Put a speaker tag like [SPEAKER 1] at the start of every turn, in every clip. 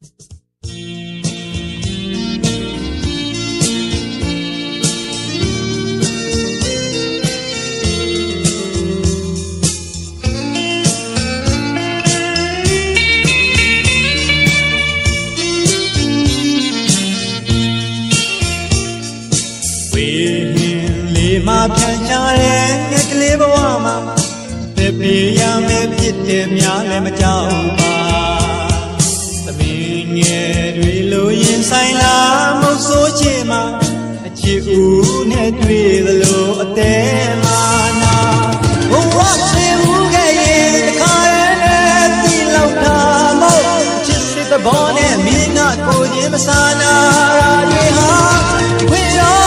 [SPEAKER 1] ဝေဟင်လေးမှာဖြန့်ချတဲ့ငက်ကလေးဘဝမှာတပြေရမယ်ဖြစ်တယ်များလည်းမကြောက်ပါသမီး ငယ်တွေလိုရင်ဆိုင်လာမဟုတ်ဆိုချင်မှာအချစ်ဦးနဲ့တွေ့သလိုအသေးမာနာဘဝဆင်ဦးခဲ့ရင်တခါရဲနဲ့တီလောက်တာမဟုတ်ချစ်စစ်တဲ့ဘောနဲ့မင်းကကိုချင်းမဆာနာရာတွေဟာခွေရော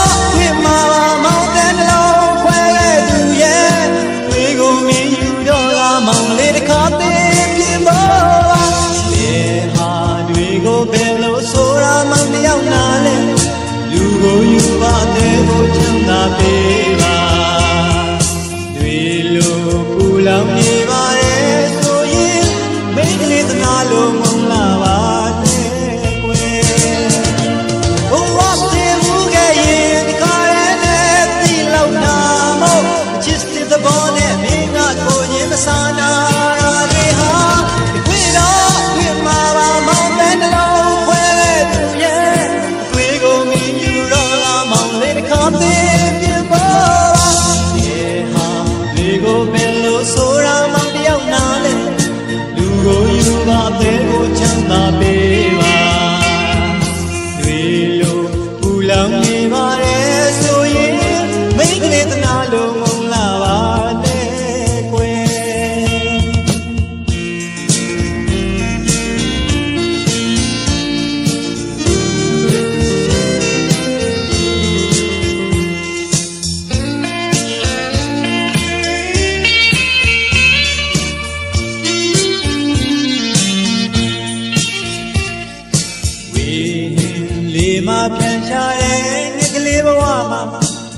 [SPEAKER 1] လေးမှာပြန်ရှာတဲ့ငကလေးဘဝမှာ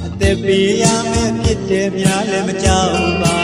[SPEAKER 1] အသက်ပေးရမယ်ဖြစ်တယ်များလည်းမကြောက်ပါ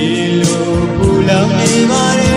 [SPEAKER 1] ဒီလိုပူလောင်နေပါလေ